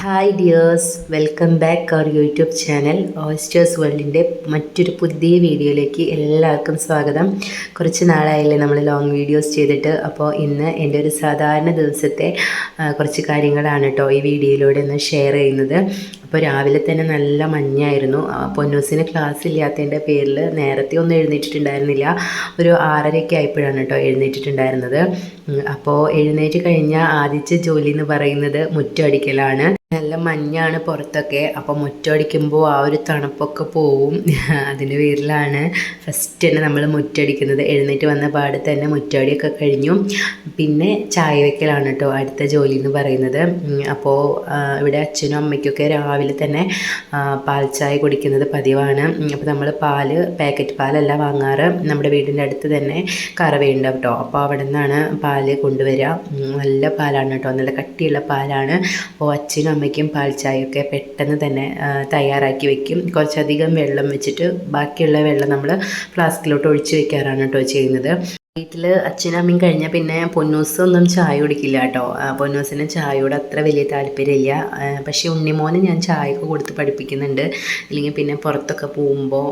Hi dears welcome back our YouTube channel Oysters വേൾഡിന്റെ മറ്റൊരു പുതിയ വീഡിയോയിലേക്ക് എല്ലാവർക്കും സ്വാഗതം. കുറച്ച് നാളായില്ലേ നമ്മൾ ലോങ് വീഡിയോസ് ചെയ്തിട്ട്. അപ്പോൾ ഇന്ന് എന്റെ ഒരു സാധാരണ ദിവസത്തെ കുറച്ച് കാര്യങ്ങളാണ് കേട്ടോ ഈ വീഡിയോയിലൂടെ ഒന്ന് ഷെയർ ചെയ്യുന്നത്. അപ്പോൾ രാവിലെ തന്നെ നല്ല മഞ്ഞായിരുന്നു. പൊന്നൂസിന് ക്ലാസ് ഇല്ലാത്തതിന്റെ പേരിൽ നേരത്തെ ഒന്നും എഴുന്നേറ്റിട്ടുണ്ടായിരുന്നില്ല. ഒരു ആറരയൊക്കെ ആയപ്പോഴാണ് കേട്ടോ എഴുന്നേറ്റിട്ടുണ്ടായിരുന്നത്. അപ്പോൾ എഴുന്നേറ്റ് കഴിഞ്ഞാൽ ആദ്യത്തെ ജോലി എന്ന് പറയുന്നത് മുറ്റടിക്കലാണ്. നല്ല മഞ്ഞാണ് പുറത്തൊക്കെ. അപ്പോൾ മുറ്റടിക്കുമ്പോൾ ആ ഒരു തണുപ്പൊക്കെ പോവും. അതിന്റെ പേരിലാണ് ഫസ്റ്റ് തന്നെ നമ്മൾ മുറ്റടിക്കുന്നത്. എഴുന്നേറ്റ് വന്ന പാട് തന്നെ മുറ്റടിയൊക്കെ കഴിഞ്ഞു. പിന്നെ ചായ വയ്ക്കലാണ് കേട്ടോ അടുത്ത ജോലി എന്ന് പറയുന്നത്. അപ്പോൾ ഇവിടെ അച്ഛനും അമ്മയ്ക്കൊക്കെ രാവിലെ തന്നെ ആ, പാൽ ചായ കുടിക്കുന്നത് പതിവാണ്. അപ്പോൾ നമ്മൾ പാൽ പാക്കറ്റ് പാലല്ല വാങ്ങാറ്. നമ്മുടെ വീടിന്റെ അടുത്ത് തന്നെ കറവയുണ്ട് കേട്ടോ. അപ്പോൾ അവിടെ നിന്നാണ് പാൽ കൊണ്ടുവരിക. നല്ല പാലാണ് കേട്ടോ. നല്ല കട്ടിയുള്ള പാലാണ്. അപ്പോൾ അച്ഛനും അമ്മയ്ക്കും പാൽ ചായയൊക്കെ പെട്ടെന്ന് തന്നെ തയ്യാറാക്കി വെക്കും. കുറച്ചധികം വെള്ളം വെച്ചിട്ട് ബാക്കിയുള്ള വെള്ളം നമ്മൾ ഫ്ലാസ്കിലോട്ട് ഒഴിച്ച് വെക്കാറാണ് കേട്ടോ ചെയ്യുന്നത്. വീട്ടിൽ അച്ഛനും അമ്മയും കഴിഞ്ഞാൽ പിന്നെ പൊന്നൂസൊന്നും ചായ കുടിക്കില്ല കേട്ടോ. പൊന്നൂസിന് ചായയോട് അത്ര വലിയ താല്പര്യമില്ല. പക്ഷേ ഉണ്ണിമോന് ഞാൻ ചായയൊക്കെ കൊടുത്ത് പഠിപ്പിക്കുന്നുണ്ട്. അല്ലെങ്കിൽ പിന്നെ പുറത്തൊക്കെ പോകുമ്പോൾ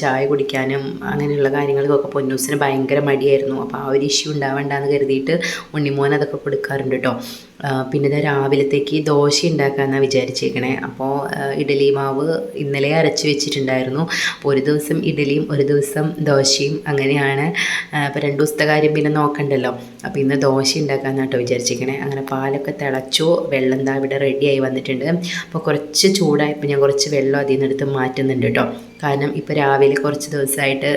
ചായ കുടിക്കാനും അങ്ങനെയുള്ള കാര്യങ്ങൾക്കൊക്കെ പൊന്നൂസിന് ഭയങ്കര മടിയായിരുന്നു. അപ്പോൾ ആ ഒരു ഇഷ്യൂ ഉണ്ടാവേണ്ടെന്ന് കരുതിയിട്ട് ഉണ്ണിമോൻ അതൊക്കെ കൊടുക്കാറുണ്ട് കേട്ടോ. പിന്നെ ഇത് രാവിലത്തേക്ക് ദോശ ഉണ്ടാക്കാമെന്നാണ് വിചാരിച്ചേക്കണേ. അപ്പോൾ ഇഡലി മാവ് ഇന്നലെ അരച്ച് വെച്ചിട്ടുണ്ടായിരുന്നു. അപ്പോൾ ഒരു ദിവസം ഇഡലിയും ഒരു ദിവസം ദോശയും അങ്ങനെയാണ്. അപ്പോൾ രണ്ട് ദിവസത്തെ കാര്യം പിന്നെ നോക്കണ്ടല്ലോ. അപ്പോൾ ഇന്ന് ദോശ ഉണ്ടാക്കാമെന്നാണ് കേട്ടോ വിചാരിച്ചേക്കണേ. അങ്ങനെ പാലൊക്കെ തിളച്ചു വെള്ളം എന്താ ഇവിടെ റെഡിയായി വന്നിട്ടുണ്ട്. അപ്പോൾ കുറച്ച് ചൂടായപ്പോൾ ഞാൻ കുറച്ച് വെള്ളം അതിൽ നിന്ന് എടുത്ത് മാറ്റുന്നുണ്ട് കേട്ടോ കാരണം ഇപ്പോൾ രാവിലെ കുറച്ച് ദിവസമായിട്ട്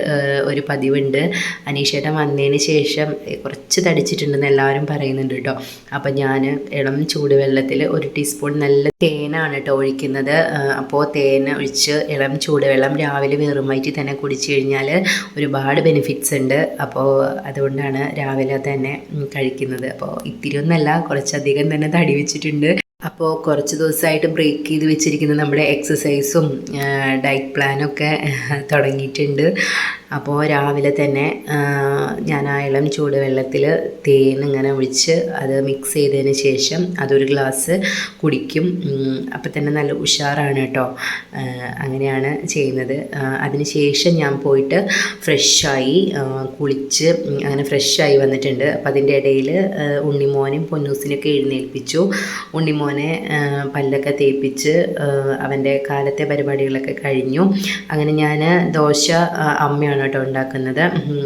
ഒരു പതിവുണ്ട്. അനീഷേട്ടൻ വന്നതിന് ശേഷം കുറച്ച് തടിച്ചിട്ടുണ്ടെന്ന് എല്ലാവരും പറയുന്നുണ്ട് കേട്ടോ. അപ്പം ഞാൻ ഇളം ചൂടുവെള്ളത്തിൽ ഒരു ടീസ്പൂൺ നല്ല തേനാണ് കേട്ടോ ഒഴിക്കുന്നത്. അപ്പോൾ തേൻ ഒഴിച്ച് ഇളം ചൂടുവെള്ളം രാവിലെ വെറും വയറ്റി തന്നെ കുടിച്ചു കഴിഞ്ഞാൽ ഒരുപാട് ബെനിഫിറ്റ്സ് ഉണ്ട്. അപ്പോൾ അതുകൊണ്ടാണ് രാവിലെ തന്നെ കഴിക്കുന്നത്. അപ്പോൾ ഇത്തിരി ഒന്നല്ല കുറച്ചധികം തന്നെ തടി വെച്ചിട്ടുണ്ട്. അപ്പോൾ കുറച്ച് ദിവസമായിട്ട് ബ്രേക്ക് ചെയ്ത് വെച്ചിരിക്കുന്ന നമ്മുടെ എക്സസൈസും ഡയറ്റ് പ്ലാനൊക്കെ തുടങ്ങിയിട്ടുണ്ട്. അപ്പോൾ രാവിലെ തന്നെ ഞാൻ ആ ഇളം ചൂടുവെള്ളത്തിൽ തേൻ ഇങ്ങനെ ഒഴിച്ച് അത് മിക്സ് ചെയ്തതിന് ശേഷം അതൊരു ഗ്ലാസ് കുടിക്കും. അപ്പം തന്നെ നല്ല ഉഷാറാണ് കേട്ടോ. അങ്ങനെയാണ് ചെയ്യുന്നത്. ആ, അതിന് ശേഷം ഞാൻ പോയിട്ട് ഫ്രഷായി കുളിച്ച് അങ്ങനെ ഫ്രഷായി വന്നിട്ടുണ്ട്. അപ്പം അതിന്റെ ഇടയിൽ ഉണ്ണിമോനും പൊന്നൂസിനൊക്കെ എഴുന്നേൽപ്പിച്ചു. ഉണ്ണിമോനെ പല്ലൊക്കെ തേപ്പിച്ച് അവന്റെ കാലത്തെ പരിപാടികളൊക്കെ കഴിഞ്ഞു. അങ്ങനെ ഞാൻ ദോശ ആ, അമ്മയാണ് കേട്ടോ ഉണ്ടാക്കുന്നത്.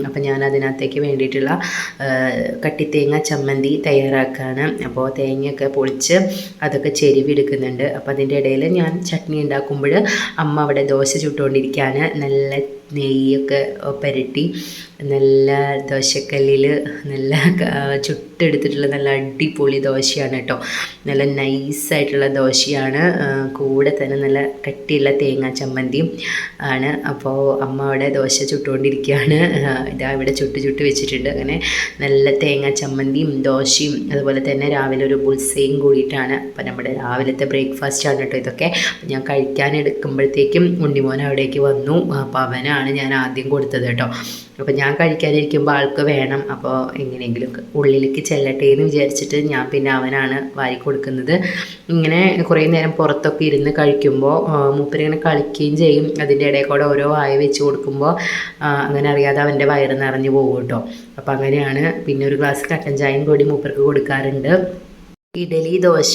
അപ്പം ഞാൻ അതിനകത്തേക്ക് വേണ്ടിയിട്ടുള്ള കട്ടിത്തേങ്ങ ചമ്മന്തി തയ്യാറാക്കുകയാണ് അപ്പോൾ തേങ്ങയൊക്കെ പൊളിച്ച് അതൊക്കെ ചെരുവിടുക്കുന്നുണ്ട്. അപ്പോൾ അതിന്റെ ഇടയിൽ ഞാൻ ചട്നി ഉണ്ടാക്കുമ്പോൾ അമ്മ അവിടെ ദോശ ചുട്ടുകൊണ്ടിരിക്കുകയാണ്. നല്ല നെയ്യൊക്കെ പുരട്ടി നല്ല ദോശക്കല്ലിൽ നല്ല ചുട്ടെടുത്തിട്ടുള്ള നല്ല അടിപൊളി ദോശയാണ് കേട്ടോ. നല്ല നൈസായിട്ടുള്ള ദോശയാണ്. കൂടെ തന്നെ നല്ല കട്ടിയുള്ള തേങ്ങാ ചമ്മന്തിയും ആണ്. അപ്പോൾ അമ്മ അവിടെ ദോശ ചുട്ടുകൊണ്ടിരിക്കുകയാണ്. ഇതാ ഇവിടെ ചുട്ട് ചുട്ട് വെച്ചിട്ടുണ്ട്. അങ്ങനെ നല്ല തേങ്ങാ ചമ്മന്തിയും ദോശയും അതുപോലെ തന്നെ രാവിലെ ഒരു ബുൾസയും കൂടിയിട്ടാണ്. അപ്പോൾ നമ്മുടെ രാവിലത്തെ ബ്രേക്ക്ഫാസ്റ്റ് ആണ് കേട്ടോ ഇതൊക്കെ. ഞാൻ കഴിക്കാൻ എടുക്കുമ്പോഴത്തേക്കും ഉണ്ണിമോൻ അവിടേക്ക് വന്നു. അപ്പോൾ അവനാണ് ഞാൻ ആദ്യം കൊടുത്തത് കേട്ടോ. അപ്പോൾ ഞാൻ കഴിക്കാനിരിക്കുമ്പോൾ ആൾക്ക് വേണം. അപ്പോൾ എങ്ങനെയെങ്കിലും ഉള്ളിലേക്ക് ചെല്ലട്ടെ എന്ന് വിചാരിച്ചിട്ട് ഞാൻ പിന്നെ അവനാണ് വാരി കൊടുക്കുന്നത്. ഇങ്ങനെ കുറേ നേരം പുറത്തൊക്കെ ഇരുന്ന് കഴിക്കുമ്പോൾ മൂപ്പരിങ്ങനെ കളിക്കുകയും ചെയ്യും. അതിന്റെ ഇടയിൽ കൂടെ ഓരോ വായ വെച്ച് കൊടുക്കുമ്പോൾ അങ്ങനെ അറിയാതെ അവന്റെ വയറ് നിറഞ്ഞു പോകും കേട്ടോ. അപ്പോൾ അങ്ങനെയാണ് പിന്നെ ഒരു ഗ്ലാസ് കട്ടൻ ചായയും കൂടി മൂപ്പർക്ക് കൊടുക്കാറുണ്ട്. ഇഡലി ദോശ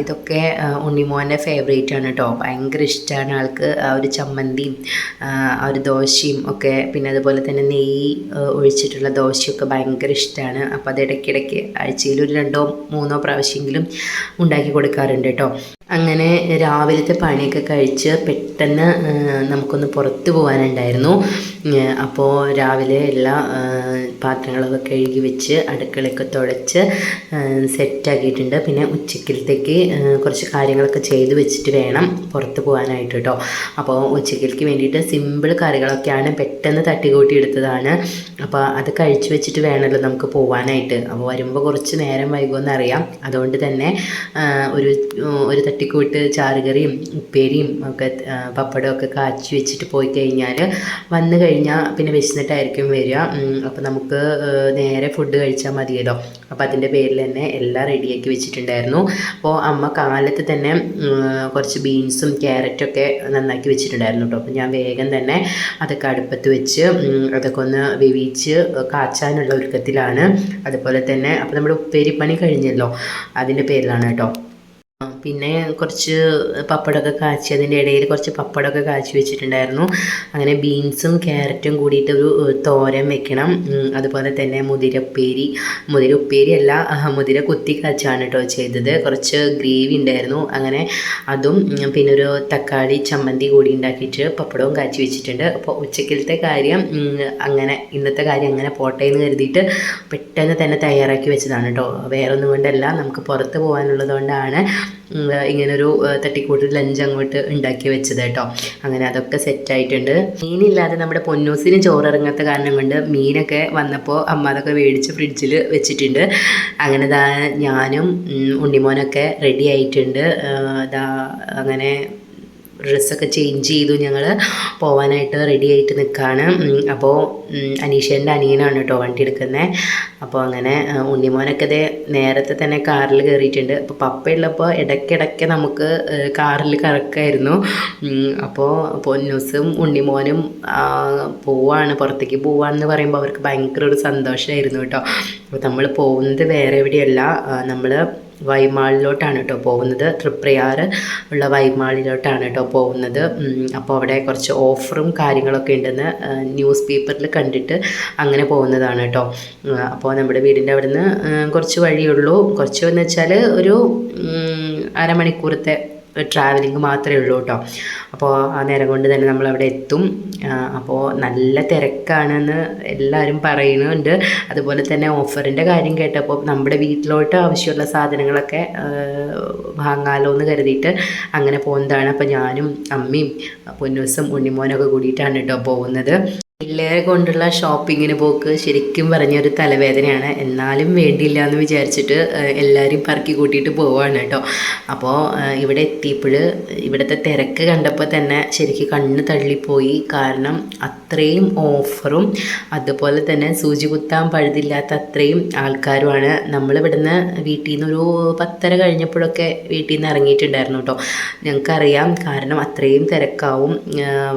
ഇതൊക്കെ ഉണ്ണിമോന്റെ ഫേവറേറ്റ് ആണ് കേട്ടോ ഭയങ്കര ഇഷ്ടമാണ് ആൾക്ക് ആ ഒരു ചമ്മന്തിയും ആ ഒരു ദോശയും ഒക്കെ. പിന്നെ അതുപോലെ തന്നെ നെയ്യ് ഒഴിച്ചിട്ടുള്ള ദോശയൊക്കെ ഭയങ്കര ഇഷ്ടമാണ് അപ്പോൾ അത് ഇടയ്ക്കിടയ്ക്ക് ആഴ്ചയിൽ ഒരു രണ്ടോ മൂന്നോ പ്രാവശ്യമെങ്കിലും ഉണ്ടാക്കി കൊടുക്കാറുണ്ട് കേട്ടോ അങ്ങനെ രാവിലത്തെ പണിയൊക്കെ കഴിച്ച് പെട്ടെന്ന് നമുക്കൊന്ന് പുറത്ത് പോകാനുണ്ടായിരുന്നു. അപ്പോൾ രാവിലെ എല്ലാ പാത്രങ്ങളൊക്കെ കഴുകി വെച്ച് അടുക്കളയൊക്കെ തുടച്ച് സെറ്റാക്കിയിട്ടുണ്ട്. പിന്നെ ഉച്ചക്കലത്തേക്ക് കുറച്ച് കാര്യങ്ങളൊക്കെ ചെയ്തു വെച്ചിട്ട് വേണം പുറത്ത് പോകാനായിട്ട് കേട്ടോ അപ്പോൾ ഉച്ചക്കലേക്ക് വേണ്ടിയിട്ട് സിമ്പിൾ കറികളൊക്കെയാണ് പെട്ടെന്ന് തട്ടിക്കൂട്ടി എടുത്തതാണ്. അപ്പോൾ അത് കഴിച്ച് വെച്ചിട്ട് വേണമല്ലോ നമുക്ക് പോകാനായിട്ട് അപ്പോൾ വരുമ്പോൾ കുറച്ച് നേരം വൈകുമെന്നറിയാം. അതുകൊണ്ട് തന്നെ ഒരു ഒരു തട്ടി തട്ടിക്കൂട്ട് ചാറുകറിയും ഉപ്പേരിയും ഒക്കെ പപ്പടം ഒക്കെ കാച്ചി വെച്ചിട്ട് പോയി കഴിഞ്ഞാൽ വന്നു കഴിഞ്ഞാൽ പിന്നെ വിശന്നിട്ടായിരിക്കും വരിക. അപ്പോൾ നമുക്ക് നേരെ ഫുഡ് കഴിച്ചാൽ മതിയല്ലോ. അപ്പോൾ അതിന്റെ പേരിൽ തന്നെ എല്ലാം റെഡിയാക്കി വെച്ചിട്ടുണ്ടായിരുന്നു. അപ്പോൾ അമ്മ കാലത്ത് തന്നെ കുറച്ച് ബീൻസും ക്യാരറ്റൊക്കെ നന്നാക്കി വെച്ചിട്ടുണ്ടായിരുന്നു കേട്ടോ. അപ്പോൾ ഞാൻ വേഗം തന്നെ അതൊക്കെ അടുപ്പത്ത് വെച്ച് അതൊക്കെ ഒന്ന് വേവിച്ച് കാച്ചാനുള്ള ഒരുക്കത്തിലാണ്. അതുപോലെ തന്നെ അപ്പോൾ നമ്മുടെ ഉപ്പേരിപ്പണി കഴിഞ്ഞല്ലോ. അതിന്റെ പേരിലാണ് കേട്ടോ. പിന്നെ കുറച്ച് പപ്പടമൊക്കെ കാച്ചി അതിന്റെ ഇടയിൽ കുറച്ച് പപ്പടമൊക്കെ കാച്ചി വെച്ചിട്ടുണ്ടായിരുന്നു. അങ്ങനെ ബീൻസും ക്യാരറ്റും കൂടിയിട്ട് ഒരു തോരൻ വെക്കണം. അതുപോലെ തന്നെ മുതിരപ്പേരി. മുതിര ഉപ്പേരി അല്ല മുതിര കുത്തി കാച്ചാണ് കേട്ടോ ചെയ്തത്. കുറച്ച് ഗ്രേവി ഉണ്ടായിരുന്നു. അങ്ങനെ അതും പിന്നെ ഒരു തക്കാളി ചമ്മന്തി കൂടി ഉണ്ടാക്കിയിട്ട് പപ്പടവും കാച്ചി വെച്ചിട്ടുണ്ട്. അപ്പോൾ ഉച്ചക്കലത്തെ കാര്യം അങ്ങനെ ഇന്നത്തെ കാര്യം അങ്ങനെ പോട്ടെ എന്ന് കരുതിയിട്ട് പെട്ടെന്ന് തന്നെ തയ്യാറാക്കി വെച്ചതാണ് കേട്ടോ. വേറെ ഒന്നും കൊണ്ടല്ല നമുക്ക് പുറത്ത് പോകാനുള്ളത് കൊണ്ടാണ് ഇങ്ങനൊരു തട്ടിക്കൂട്ടിൽ തട്ടിക്കൂട്ട് ലഞ്ച് അങ്ങോട്ട് ഉണ്ടാക്കി വെച്ചത് കേട്ടോ. അങ്ങനെ അതൊക്കെ സെറ്റായിട്ടുണ്ട് മീനില്ലാതെ നമ്മുടെ പൊന്നൂസിന് ചോറിറങ്ങാത്ത കാരണം കൊണ്ട് മീനൊക്കെ വന്നപ്പോൾ അമ്മ അതൊക്കെ മേടിച്ച് ഫ്രിഡ്ജിൽ വെച്ചിട്ടുണ്ട്. അങ്ങനെ ദാ ഞാനും ഉണ്ണിമോനൊക്കെ റെഡി ആയിട്ടുണ്ട്. ദാ അങ്ങനെ ഡ്രസ്സൊക്കെ ചേഞ്ച് ചെയ്തു ഞങ്ങൾ പോവാനായിട്ട് റെഡി ആയിട്ട് നിൽക്കുകയാണ് അപ്പോൾ അനീഷേന്റെ അനിയനാണ് കേട്ടോ വണ്ടി എടുക്കുന്നത് അപ്പോൾ അങ്ങനെ ഉണ്ണിമോനൊക്കെ ഇതേ നേരത്തെ തന്നെ കാറിൽ കയറിയിട്ടുണ്ട്. അപ്പോൾ പപ്പയുള്ളപ്പോൾ ഇടയ്ക്കിടയ്ക്ക് നമുക്ക് കാറിൽ കറക്കായിരുന്നു. അപ്പോൾ പൊന്നൂസും ഉണ്ണിമോനും പോവാണ് പുറത്തേക്ക് പോവാണെന്ന് പറയുമ്പോൾ അവർക്ക് ഭയങ്കര ഒരു സന്തോഷമായിരുന്നു കേട്ടോ. അപ്പോൾ നമ്മൾ പോകുന്നത് വേറെ എവിടെയല്ല. നമ്മൾ വൈമാളിലോട്ടാണ് കേട്ടോ പോകുന്നത്. തൃപ്രയാർ ഉള്ള വൈമാളിലോട്ടാണ് കേട്ടോ പോകുന്നത്. അപ്പോൾ അവിടെ കുറച്ച് ഓഫറും കാര്യങ്ങളൊക്കെ ഉണ്ടെന്ന് ന്യൂസ് പേപ്പറിൽ കണ്ടിട്ട് അങ്ങനെ പോകുന്നതാണ് കേട്ടോ. അപ്പോൾ നമ്മുടെ വീടിന്റെ അവിടുന്ന് കുറച്ച് വഴിയുള്ളൂ കുറച്ച് എന്ന് വെച്ചാൽ ഒരു അരമണിക്കൂറത്തെ ട്രാവലിംഗ് മാത്രമേ ഉള്ളൂ കേട്ടോ. അപ്പോൾ ആ നേരം കൊണ്ട് തന്നെ നമ്മൾ അവിടെ എത്തും അപ്പോൾ നല്ല തിരക്കാണെന്ന് എല്ലാവരും പറയുന്നുണ്ട്. അതുപോലെ തന്നെ ഓഫറിന്റെ കാര്യം കേട്ടപ്പോൾ നമ്മുടെ വീട്ടിലോട്ട് ആവശ്യമുള്ള സാധനങ്ങളൊക്കെ വാങ്ങാലോ എന്ന് കരുതിയിട്ട് അങ്ങനെ പോകുന്നതാണ് അപ്പോൾ ഞാനും അമ്മയും പൊന്നൂസും ഉണ്ണിമോനൊക്കെ കൂടിയിട്ടാണ് കേട്ടോ പോകുന്നത് പിള്ളേരെ കൊണ്ടുള്ള ഷോപ്പിങ്ങിന് പോക്ക് ശരിക്കും പറഞ്ഞൊരു തലവേദനയാണ്. എന്നാലും വേണ്ടിയില്ല എന്ന് വിചാരിച്ചിട്ട് എല്ലാവരും പറക്കി കൂട്ടിയിട്ട് പോവാണ് കേട്ടോ. അപ്പോൾ ഇവിടെ എത്തിയപ്പോൾ ഇവിടുത്തെ തിരക്ക് കണ്ടപ്പോൾ തന്നെ ശരിക്കും കണ്ണ് തള്ളിപ്പോയി. കാരണം അത്രയും ഓഫറും അതുപോലെ തന്നെ സൂചി കുത്താൻ പഴുതില്ലാത്ത അത്രയും ആൾക്കാരുമാണ്. നമ്മളിവിടുന്ന് വീട്ടിൽ നിന്ന് ഒരു പത്തര കഴിഞ്ഞപ്പോഴൊക്കെ വീട്ടിൽ നിന്ന് ഇറങ്ങിയിട്ടുണ്ടായിരുന്നു കേട്ടോ. ഞങ്ങൾക്കറിയാം കാരണം അത്രയും തിരക്കാവും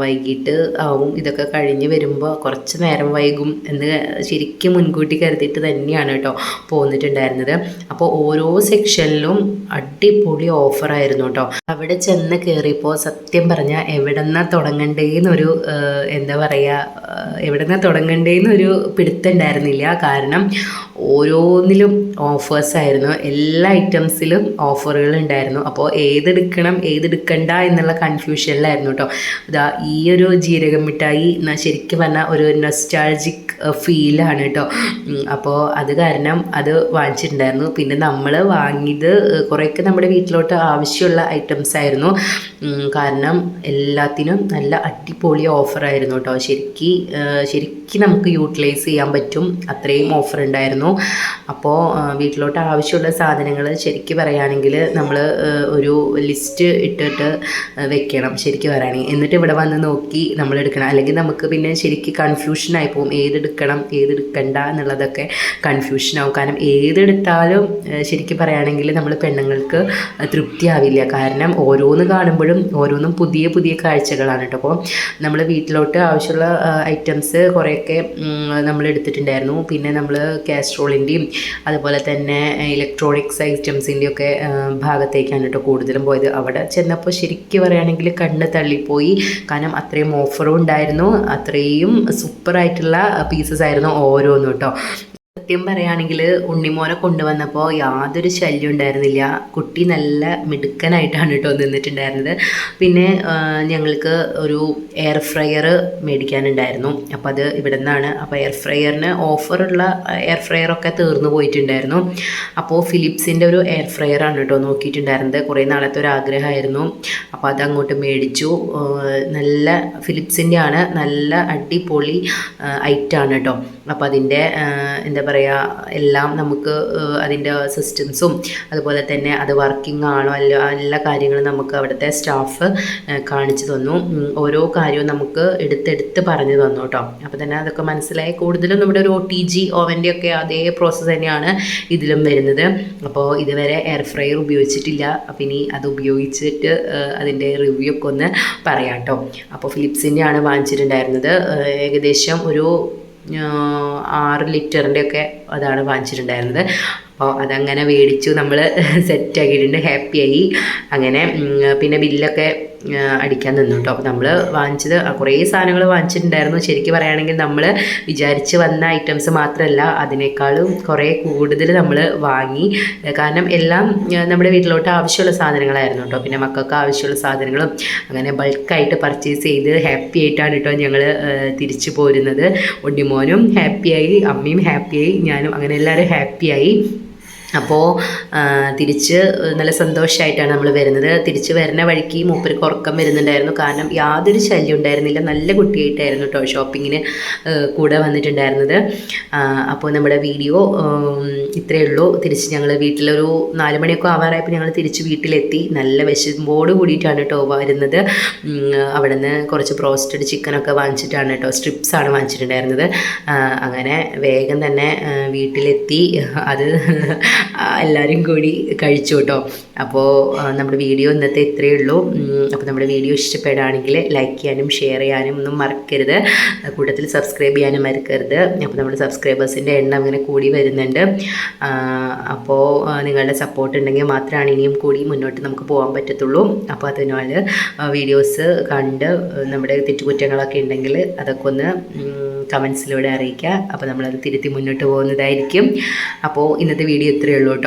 വൈകിട്ട് ആവും ഇതൊക്കെ കഴിഞ്ഞ് വരുമ്പോൾ കുറച്ച് നേരം വൈകും എന്ന് ശരിക്കും മുൻകൂട്ടി കരുതിയിട്ട് തന്നെയാണ് കേട്ടോ പോന്നിട്ടുണ്ടായിരുന്നത്. അപ്പോൾ ഓരോ സെക്ഷനിലും അടിപൊളി ഓഫറായിരുന്നു കേട്ടോ. അവിടെ ചെന്ന് കയറിയപ്പോൾ സത്യം പറഞ്ഞാൽ എവിടെന്നാ തുടങ്ങണ്ടേന്നൊരു എന്താ പറയുക എവിടെന്നാ തുടങ്ങണ്ടേന്നൊരു പിടുത്തുണ്ടായിരുന്നില്ല. കാരണം ഓരോന്നിലും ഓഫേഴ്സ് ആയിരുന്നു. എല്ലാ ഐറ്റംസിലും ഓഫറുകൾ ഉണ്ടായിരുന്നു. അപ്പോൾ ഏതെടുക്കണം ഏതെടുക്കണ്ട എന്നുള്ള കൺഫ്യൂഷനിലായിരുന്നു കേട്ടോ. ഇതാ ഈ ഒരു ജീരകം മിഠായി ശരിക്കും പറഞ്ഞാൽ ഒരു നൊസ്റ്റാൾജിക് ഫീലാണ് കേട്ടോ അപ്പോൾ അത് കാരണം അത് വാങ്ങിച്ചിട്ടുണ്ടായിരുന്നു. പിന്നെ നമ്മൾ വാങ്ങിയത് കുറേയൊക്കെ നമ്മുടെ വീട്ടിലോട്ട് ആവശ്യമുള്ള ഐറ്റംസ് ആയിരുന്നു. കാരണം എല്ലാത്തിനും നല്ല അടിപൊളി ഓഫറായിരുന്നു കേട്ടോ ശരിക്കും ശരിക്കും നമുക്ക് യൂട്ടിലൈസ് ചെയ്യാൻ പറ്റും. അത്രയും ഓഫർ ഉണ്ടായിരുന്നു. അപ്പോൾ വീട്ടിലോട്ട് ആവശ്യമുള്ള സാധനങ്ങൾ ശരിക്കും പറയുകയാണെങ്കിൽ നമ്മൾ ഒരു ലിസ്റ്റ് ഇട്ടിട്ട് വെക്കണം. ശരിക്കും പറയുകയാണെങ്കിൽ എന്നിട്ട് ഇവിടെ വന്ന് നോക്കി നമ്മൾ എടുക്കണം അല്ലെങ്കിൽ നമുക്ക് പിന്നെ ശരിക്കും കൺഫ്യൂഷനായി പോകും. ഏതെടുക്കണം ഏതെടുക്കണ്ട എന്നുള്ളതൊക്കെ കൺഫ്യൂഷനാവും കാരണം ഏതെടുത്താലും ശരിക്കും പറയുകയാണെങ്കിൽ നമ്മൾ പെണ്ണുങ്ങൾക്ക് തൃപ്തിയാവില്ല. കാരണം ഓരോന്ന് കാണുമ്പോഴും ഓരോന്നും പുതിയ പുതിയ കാഴ്ചകളാണ് കേട്ടോ. അപ്പോൾ നമ്മൾ വീട്ടിലോട്ട് ആവശ്യമുള്ള ഐറ്റംസ് കുറേയൊക്കെ നമ്മൾ എടുത്തിട്ടുണ്ടായിരുന്നു. പിന്നെ നമ്മൾ കാസ്ട്രോളിന്റെയും അതുപോലെ തന്നെ ഇലക്ട്രോണിക്സ് ഐറ്റംസിന്റെയൊക്കെ ഭാഗത്തേക്കാണ് കേട്ടോ കൂടുതലും പോയത്. അവിടെ ചെന്നപ്പോൾ ശരിക്കും പറയുകയാണെങ്കിൽ കണ്ണ് തള്ളിപ്പോയി. കാരണം അത്രയും ഓഫറും ഉണ്ടായിരുന്നു. അത്രയും സൂപ്പറായിട്ടുള്ള പീസസ് ആയിരുന്നു ഓരോന്നും കേട്ടോ സത്യം പറയുകയാണെങ്കിൽ ഉണ്ണിമോനെ കൊണ്ടുവന്നപ്പോൾ യാതൊരു ശല്യം ഉണ്ടായിരുന്നില്ല. കുട്ടി നല്ല മിടുക്കനായിട്ടാണ് കേട്ടോ നിന്നിട്ടുണ്ടായിരുന്നത്. പിന്നെ ഞങ്ങൾക്ക് ഒരു എയർ ഫ്രയർ മേടിക്കാനുണ്ടായിരുന്നു. അപ്പോൾ അത് ഇവിടെ നിന്നാണ് അപ്പോൾ എയർ ഫ്രയറിന് ഓഫറുള്ള എയർ ഫ്രയറൊക്കെ തീർന്നു പോയിട്ടുണ്ടായിരുന്നു. അപ്പോൾ ഫിലിപ്സിന്റെ ഒരു എയർ ഫ്രയറാണ് കേട്ടോ നോക്കിയിട്ടുണ്ടായിരുന്നത്. കുറേ നാളത്തെ ഒരു ആഗ്രഹമായിരുന്നു. അപ്പോൾ അത് അങ്ങോട്ട് മേടിച്ചു. നല്ല ഫിലിപ്സിന്റെ ആണ്. നല്ല അടിപൊളി ഐറ്റാണ് കേട്ടോ. അപ്പോൾ അതിന്റെ എന്താ പറയുക പറയുക എല്ലാം നമുക്ക് അതിന്റെ സിസ്റ്റംസും അതുപോലെ തന്നെ അത് വർക്കിംഗ് ആണോ അല്ല എല്ലാ കാര്യങ്ങളും നമുക്ക് അവിടുത്തെ സ്റ്റാഫ് കാണിച്ചു തന്നു. ഓരോ കാര്യവും നമുക്ക് എടുത്തെടുത്ത് പറഞ്ഞു തന്നു കേട്ടോ. അപ്പോൾ തന്നെ അതൊക്കെ മനസ്സിലായി. കൂടുതലും നമ്മുടെ ഒരു ഒ ടി ജി ഓവന്റെ ഒക്കെ അതേ പ്രോസസ്സ് തന്നെയാണ് ഇതിലും വരുന്നത്. അപ്പോൾ ഇതുവരെ എയർ ഫ്രയർ ഉപയോഗിച്ചിട്ടില്ല. അപ്പം ഇനി അത് ഉപയോഗിച്ചിട്ട് അതിന്റെ റിവ്യൂ ഒക്കെ ഒന്ന് പറയാം കേട്ടോ. അപ്പോൾ ഫിലിപ്സിന്റെ ആണ് വാങ്ങിച്ചിട്ടുണ്ടായിരുന്നത്. ഏകദേശം ഒരു ആറ് ലിറ്ററിന്റെ ഒക്കെ അതാണ് വാങ്ങിച്ചിട്ടുണ്ടായിരുന്നത്. അപ്പോൾ അതങ്ങനെ മേടിച്ചു നമ്മൾ സെറ്റാക്കിയിട്ടുണ്ട് ഹാപ്പിയായി അങ്ങനെ പിന്നെ ബില്ലൊക്കെ അടിക്കാൻ നിന്നു കേട്ടോ അപ്പോൾ നമ്മൾ വാങ്ങിച്ചത് കുറേ സാധനങ്ങൾ വാങ്ങിച്ചിട്ടുണ്ടായിരുന്നു. ശരിക്കും പറയുകയാണെങ്കിൽ നമ്മൾ വിചാരിച്ച് വന്ന ഐറ്റംസ് മാത്രമല്ല അതിനേക്കാളും കുറേ കൂടുതൽ നമ്മൾ വാങ്ങി. കാരണം എല്ലാം നമ്മുടെ വീട്ടിലോട്ട് ആവശ്യമുള്ള സാധനങ്ങളായിരുന്നു കേട്ടോ പിന്നെ മക്കൾക്ക് ആവശ്യമുള്ള സാധനങ്ങളും അങ്ങനെ ബൾക്കായിട്ട് പർച്ചേസ് ചെയ്ത് ഹാപ്പി ആയിട്ടാണ് കേട്ടോ ഞങ്ങൾ തിരിച്ചു പോരുന്നത്. ഒടിമോനും ഹാപ്പിയായി അമ്മയും ഹാപ്പിയായി ഞാനും അങ്ങനെ എല്ലാവരും ഹാപ്പിയായി അപ്പോൾ തിരിച്ച് നല്ല സന്തോഷമായിട്ടാണ് നമ്മൾ വരുന്നത്. തിരിച്ച് വരുന്ന വഴിക്ക് മൂപ്പർക്ക് ഉറക്കം വരുന്നുണ്ടായിരുന്നു. കാരണം യാതൊരു ശല്യം ഉണ്ടായിരുന്നില്ല. നല്ല കുട്ടിയായിട്ടായിരുന്നു കേട്ടോ ഷോപ്പിങ്ങിന് കൂടെ വന്നിട്ടുണ്ടായിരുന്നത്. അപ്പോൾ നമ്മുടെ വീഡിയോ ഇത്രയേ ഉള്ളൂ. തിരിച്ച് ഞങ്ങൾ വീട്ടിലൊരു നാല് മണിയൊക്കെ ആവാറായപ്പോൾ ഞങ്ങൾ തിരിച്ച് വീട്ടിലെത്തി. നല്ല വിശമ്പോട് കൂടിയിട്ടാണ് കേട്ടോ വരുന്നത്. അവിടെ നിന്ന് കുറച്ച് ബ്രോസ്റ്റഡ് ചിക്കനൊക്കെ വാങ്ങിച്ചിട്ടാണ് കേട്ടോ സ്ട്രിപ്സാണ് വാങ്ങിച്ചിട്ടുണ്ടായിരുന്നത്. അങ്ങനെ വേഗം തന്നെ വീട്ടിലെത്തി. അത് എല്ലാവരും കൂടി കഴിച്ചു കേട്ടോ. അപ്പോൾ നമ്മുടെ വീഡിയോ ഇന്നത്തെ ഇത്രയേ ഉള്ളൂ. അപ്പോൾ നമ്മുടെ വീഡിയോ ഇഷ്ടപ്പെടുകയാണെങ്കിൽ ലൈക്ക് ചെയ്യാനും ഷെയർ ചെയ്യാനും ഒന്നും മറക്കരുത്. കൂട്ടത്തിൽ സബ്സ്ക്രൈബ് ചെയ്യാനും മറക്കരുത്. അപ്പോൾ നമ്മുടെ സബ്സ്ക്രൈബേഴ്സിന്റെ എണ്ണം ഇങ്ങനെ കൂടി വരുന്നുണ്ട്. അപ്പോൾ നിങ്ങളുടെ സപ്പോർട്ട് ഉണ്ടെങ്കിൽ മാത്രമാണ് ഇനിയും കൂടി മുന്നോട്ട് നമുക്ക് പോകാൻ പറ്റത്തുള്ളൂ. അപ്പോൾ അതിനാൽ വീഡിയോസ് കണ്ട് നമ്മുടെ തെറ്റുകുറ്റങ്ങളൊക്കെ ഉണ്ടെങ്കിൽ അതൊക്കെ ഒന്ന് കമൻസിലൂടെ അറിയിക്കുക. അപ്പോൾ നമ്മളത് തിരുത്തി മുന്നോട്ട് പോകുന്നതായിരിക്കും. അപ്പോൾ ഇന്നത്തെ വീഡിയോ ഇത്രയേ ഉള്ളൂ കേട്ടോ.